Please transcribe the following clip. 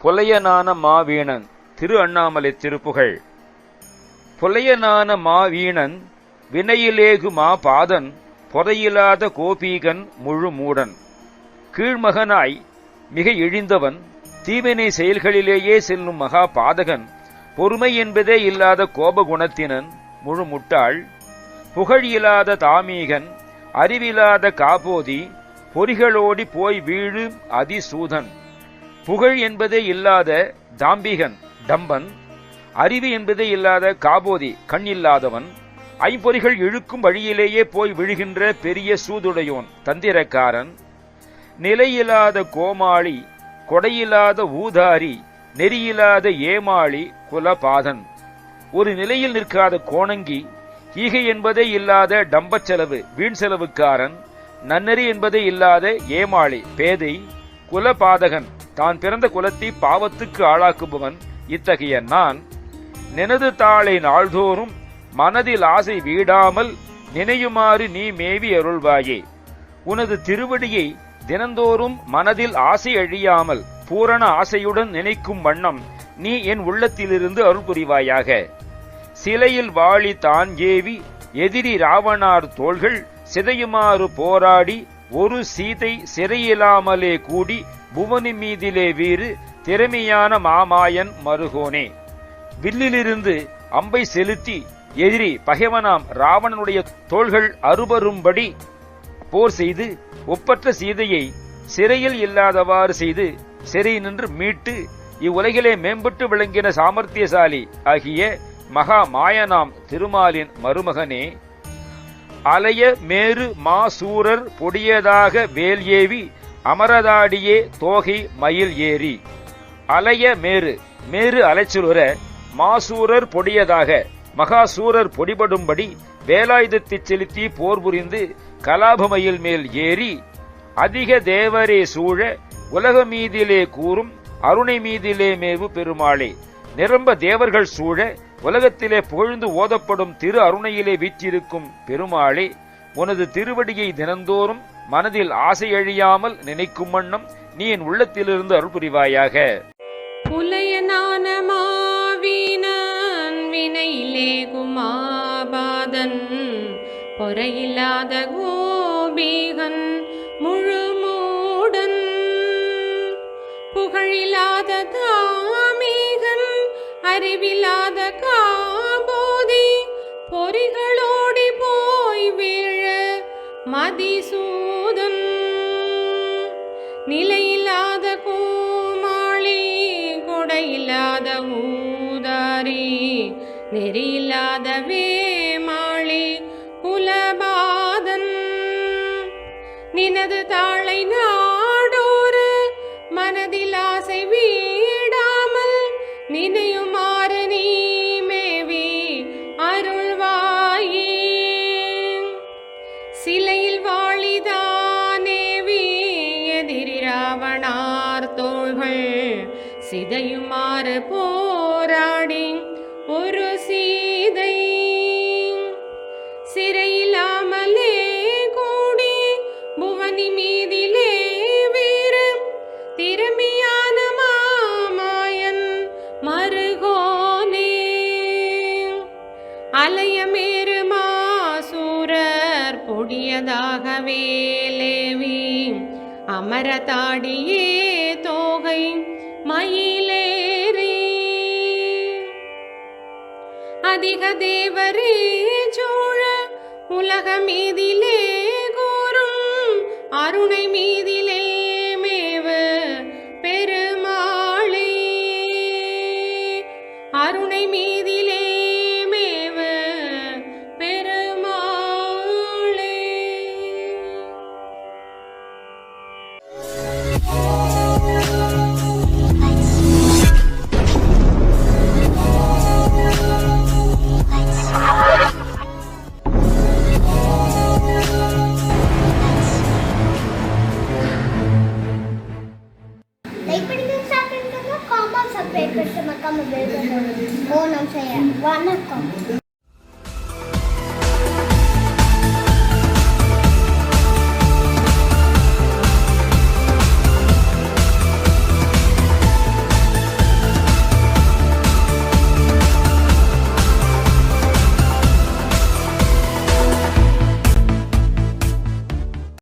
புலையனான மாவீணன் திரு அண்ணாமலை திருப்புகழ் புலையனான மாவீணன் வினையிலேகு மா பாதன் பொறையிலாத கோபீகன் முழு மூடன். கீழ்மகனாய் மிக இழிந்தவன் தீவினை செயல்களிலேயே செல்லும் மகா பாதகன் பொறுமை என்பதே இல்லாத கோபகுணத்தினன் முழு முட்டாள். புகழ் இல்லாத தாமீகன் அறிவிலாத காபோதி பொறிகளோடி போய் வீழு அதிசூதன். புகழ் என்பதே இல்லாத தாம்பிகன் டம்பன். அறிவு என்பதே இல்லாத காபோதி கண் இல்லாதவன் ஐம்பொறிகள் இழுக்கும் வழியிலேயே போய் விழுகின்ற பெரிய சூதுடையோன் தந்திரக்காரன் நிலையில்லாத கோமாளி கொடையில்லாத ஊதாரி நெறியில்லாத ஏமாளி குலபாதன். ஒரு நிலையில் நிற்காத கோணங்கி ஈகை என்பதே இல்லாத டம்பச் செலவு வீண் செலவுக்காரன். நன்னறி என்பதே இல்லாத ஏமாளி பேதை குலபாதகன். தான் பிறந்த குலத்தை பாவத்துக்கு ஆளாக்குபவன் இத்தகைய நான். நினது தாளை நாள்தோறும் மனதில் ஆசை வீடாமல் நினையுமாறு நீ மேவி அருள்வாயே. உனது திருவடியை தினந்தோறும் மனதில் ஆசை அழியாமல் பூரண ஆசையுடன் நினைக்கும் வண்ணம் நீ என் உள்ளத்திலிருந்து அருள் புரிவாயாக. சிலையில் வாழி தான் ஏவி எதிரி ராவணார் தோள்கள் சிதையுமாறு போராடி ஒரு சீதை சிறையில்லாமலே கூடி புவனி மீதிலே வீறு திறமையான மாமாயன் மருகோனே. வில்லிலிருந்து அம்பை செலுத்தி எதிரி பகைவனாம் ராவணனுடைய தோள்கள் அறுபரும்படி போர் செய்து ஒப்பற்ற சீதையை சிறையில் இல்லாதவாறு செய்து சிறை நின்று மீட்டு இவ்வுலகிலே மேம்பட்டு விளங்கின சாமர்த்தியசாலி ஆகிய மகா மாயனாம் திருமாலின் மருமகனே அலைய மேரு மாசூரர் பொடியதாக வேல் ஏவி அமரதாடியே தோகை மயில் ஏறி. அலைய மேரு மேரு அலைச்சுலுற மாசூரர் பொடியதாக மகாசூரர் பொடிபடும்படி வேலாயுதத்தைச் செலுத்தி போர் புரிந்து கலாபமயில் மேல் ஏறி அதிக தேவரே சூழ உலக மீதிலே கூறும் அருணை மீதிலே மேவு பெருமாளே. நிரம்ப தேவர்கள் சூழ உலகத்திலே புகழ்ந்து ஓதப்படும் திரு அருணையிலே வீற்றிருக்கும் பெருமாளே உனது திருவடியை தினந்தோறும் மனதில் ஆசை அழியாமல் நினைக்கும் வண்ணம் நீ என் உள்ளத்திலிருந்து அருள் புரிவாயாக. மாவீனன் குமாபாதன் பொறையில்லாத கோபீகன் முழுமூடன். புகழில்லாத தாமீகன் அறிவில்லாத காபோதி பொறிகளோடி போய் வீழ மதிசூதன். நிலையில்லாத கோமாளி கொடையில்லாத ஊதாரி நெறியில்லாத மாளி குலபாதன். நினது தாளை நாடோறு மனதில் ஆசை வீடாமல் நினையுமாறு நீ மேவி அருள்வாயே. சிலையில் வாழிதானேவி எதிரி ராவணார் தோள்கள் சிதையுமாறு போ மாசூரர் லேவி. அமரதாடியே தோகை மயிலேறி. அதிக தேவரே சோழ உலக மீதிலே கூறும் அருணை மீதிலே மேவு பெருமாளே. அருணை மீதிலே Örnek.